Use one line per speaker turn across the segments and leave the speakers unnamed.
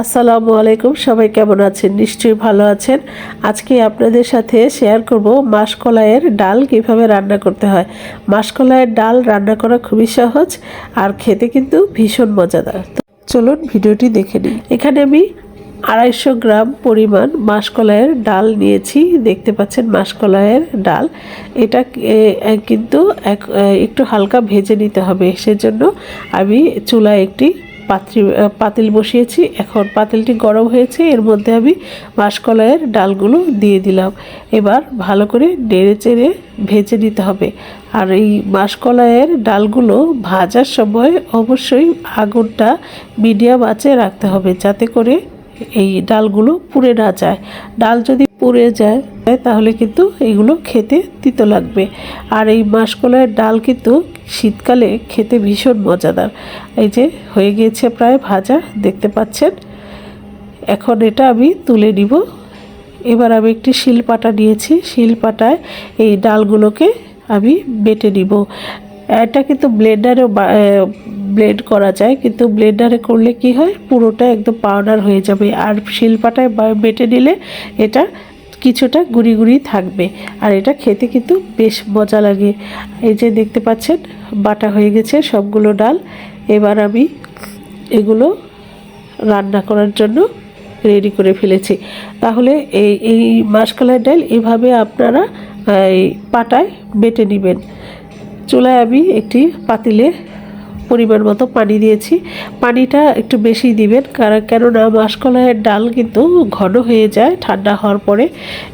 আসসালামু আলাইকুম, সবাই কেমন আছেন? নিশ্চয়ই ভালো আছেন। আজকে আপনাদের সাথে শেয়ার করব মাসকলাইয়ের ডাল কীভাবে রান্না করতে হয়। মাসকলাইয়ের ডাল রান্না করা খুবই সহজ আর খেতে কিন্তু ভীষণ মজাদার। চলুন ভিডিওটি দেখে নিই। এখানে আমি আড়াইশো গ্রাম পরিমাণ মাসকলাইয়ের ডাল নিয়েছি। দেখতে পাচ্ছেন মাসকলাইয়ের ডাল। এটা কিন্তু এক একটু হালকা ভেজে নিতে হবে। সেজন্য আমি চুলায় একটি পাত্রি পাতিল বসিয়েছি। এখন পাতিলটি গরম হয়েছে, এর মধ্যে আমি মাসকলাইয়ের ডালগুলো দিয়ে দিলাম। এবার ভালো করে নেড়ে চেড়ে ভেজে নিতে হবে। আর এই মাসকলাইয়ের ডালগুলো ভাজার সময় অবশ্যই আগুনটা মিডিয়াম আঁচে রাখতে হবে, যাতে করে এই ডালগুলো পুড়ে না যায়। ডাল যদি পুড়ে যায়, তাহলে কিন্তু এগুলো খেতে তিতো লাগবে। আর এই মাসকলাইয়ের ডাল কিন্তু শীতকালে খেতে ভীষণ মজাদার। এই যে, হয়ে গিয়েছে প্রায় ভাজা, দেখতে পাচ্ছেন? এখন এটা আমি তুলে নিব। এবার আমি একটি শিলপাটা নিয়েছি। শিলপাটায় এই ডালগুলোকে আমি বেটে নিব। এটা কিন্তু ব্লেন্ডারেও ব্লেন্ড করা যায়, কিন্তু ব্লেন্ডারে করলে কি হয়? পুরোটা একদম পাউডার হয়ে যাবে। আর শিলপাটায় বেটে নিলে এটা কিছুটা গুড়ি গুড়ি থাকবে। আর এটা খেতে কিন্তু বেশ মজা লাগে। এই যে দেখতে পাচ্ছেন, বাটা হয়ে গেছে সবগুলো ডাল। এবার আমি এগুলো রান্না করার জন্য রেডি করে ফেলেছি। তাহলে এই এই মাসকলাই ডাল এভাবে আপনারা, এই পাটায় বেটে নেবেন। চুলায় আমি একটি পাতিলে পরিমাণ মতো পানি দিয়েছি। পানিটা একটু বেশি দিবেন, কারণ কেননা মাসকলাইয়ের ডাল কিন্তু ঘন হয়ে যায়, ঠান্ডা হওয়ার পরে।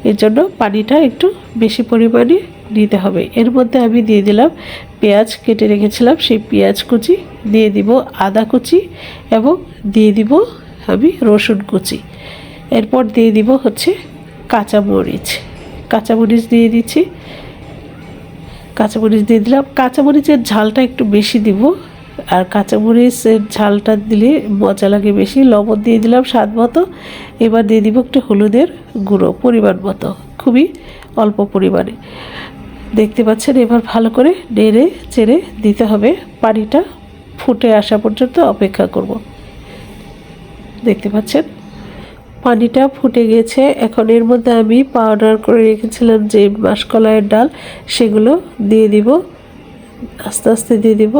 এর জন্য পানিটা একটু বেশি পরিমাণে দিতে হবে। এর মধ্যে আমি দিয়ে দিলাম পেঁয়াজ, কেটে রেখেছিলাম, সেই পেঁয়াজ কুচি, দিয়ে দিব আদা কুচি এবং দিয়ে দিব আমি রসুন কুচি। এরপর দিয়ে দিব হচ্ছে কাঁচামরিচ। কাঁচামরিচ দিয়ে দিচ্ছি। কাঁচামরিচ দিয়ে দিলাম। কাঁচামরিচের ঝালটা একটু বেশি দিব আর কাঁচামরিচের ঝালটা দিলে মজা লাগে বেশি। লবণ দিয়ে দিলাম স্বাদ মতো। এবার দিয়ে দিব একটু হলুদের গুঁড়ো পরিমাণ মতো, খুবই অল্প পরিমাণে। দেখতে পাচ্ছেন এবার ভালো করে নেড়ে চেড়ে দিতে হবে। পানিটা ফুটে আসা পর্যন্ত অপেক্ষা করব। দেখতে পাচ্ছেন? পানিটা ফুটে গেছে। এখন এর মধ্যে আমি পাউডার করে রেখেছিলাম যে মাসকলাইয়ের ডাল, সেগুলো দিয়ে দিব। আস্তে আস্তে দিয়ে দিব।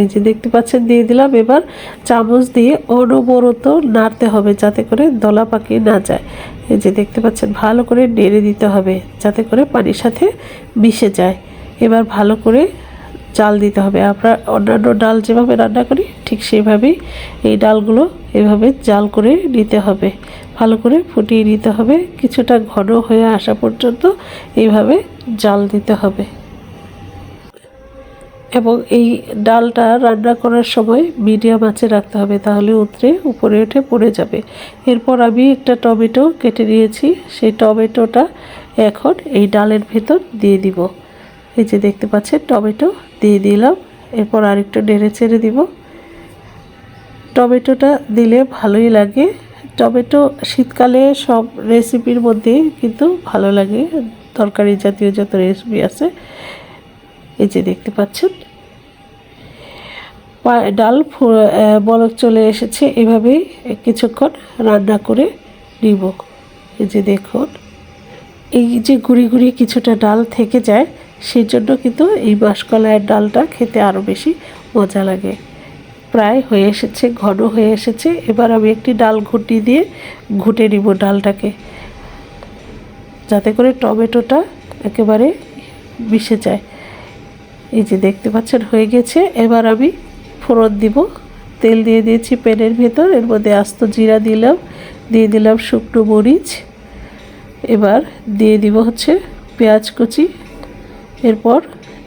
এই যে দেখতে পাচ্ছেন, দিয়ে দিলাম। এবার চামচ দিয়ে অনবরত নাড়তে হবে যাতে করে দলা পাকিয়ে না যায়। এই যে দেখতে পাচ্ছেন, ভালো করে নেড়ে দিতে হবে যাতে করে পানির সাথে মিশে যায়। এবার ভালো করে জাল দিতে হবে। আমরা অন্যান্য ডাল যেভাবে রান্না করি, ঠিক সেইভাবেই এই ডালগুলো এভাবে জাল করে নিতে হবে। ভালো করে ফুটিয়ে নিতে হবে। কিছুটা ঘন হয়ে আসা পর্যন্ত এইভাবে জাল দিতে হবে। এবং এই ডালটা রান্না করার সময় মিডিয়াম আঁচে রাখতে হবে, তাহলে উতরে উপরে উঠে পড়ে যাবে। এরপর আমি একটা টমেটো কেটে নিয়েছি, সেই টমেটোটা এখন এই ডালের ভেতর দিয়ে দিব। এই যে দেখতে পাচ্ছেন, টমেটো দিয়ে দিলাম, এরপর আরেকটু নেড়ে চেড়ে দিব। টমেটোটা দিলে ভালোই লাগে। টমেটো শীতকালে সব রেসিপির মধ্যে কিন্তু ভালো লাগে, তরকারি জাতীয় যত রেসিপি আছে। এই যে দেখতে পাচ্ছেন। ডাল বলক চলে এসেছে। এভাবেই কিছুক্ষণ রান্না করে নিব। এই যে দেখুন, এই যে গুঁড়ি গুঁড়ি কিছুটা ডাল থেকে যায়, সেই জন্য কিন্তু এই মাসকলাইয়ের ডালটা খেতে আরও বেশি মজা লাগে। প্রায় হয়ে এসেছে, ঘন হয়ে এসেছে। এবার আমি একটি ডাল ঘুটি দিয়ে ঘুটে নিব ডালটাকে, যাতে করে টমেটোটা একেবারে মিশে যায়। এই যে দেখতে পাচ্ছেন, হয়ে গেছে। এবার আমি ফোড়ন দিব। তেল দিয়ে দিয়েছি প্যানের ভেতর। এর মধ্যে আস্ত জিরা দিলাম, দিয়ে দিলাম শুকনো মরিচ। এবার দিয়ে দিব হচ্ছে পেঁয়াজ কুচি। এরপর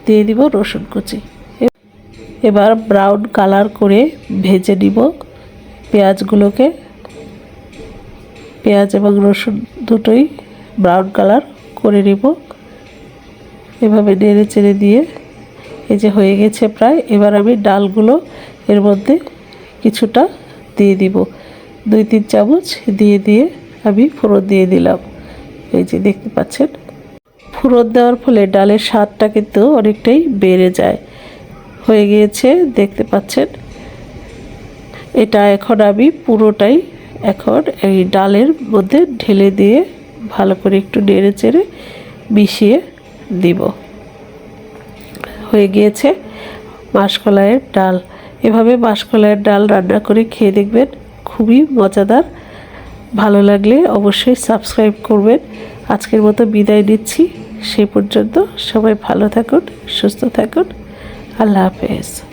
দিয়ে দিব রসুন কুচি। এবার ব্রাউন কালার করে ভেজে নিব পেঁয়াজগুলোকে। পেঁয়াজ এবং রসুন দুটোই ব্রাউন কালার করে নিব। এভাবে নেড়ে চেড়ে দিয়ে এই যে হয়ে গেছে প্রায়, এবার আমি ডালগুলো এর মধ্যে কিছুটা দিয়ে দিব। দুই, তিন চামচ দিয়ে দিয়ে আমি ফোড়ন দিয়ে দিলাম। এই যে দেখতে পাচ্ছেন, ফোড়ন দেওয়ার ফলে ডালের স্বাদটা কিন্তু অনেকটাই বেড়ে যায়। হয়ে গিয়েছে, দেখতে পাচ্ছেন, এটা এখন আমি পুরোটাই এখন এই ডালের মধ্যে ঢেলে দিয়ে ভালো করে একটু নেড়ে চেড়ে মিশিয়ে দিব। হয়ে গিয়েছে। মাসকলাইয়ের ডাল। এভাবে মাসকলাইয়ের ডাল রান্না করে খেয়ে দেখবেন খুবই মজাদার। ভালো লাগলে অবশ্যই সাবস্ক্রাইব করবেন। আজকের মতো বিদায় নিচ্ছি। সে পর্যন্ত সবাই ভালো থাকুন, সুস্থ থাকুন। আল্লাহ হাফেজ।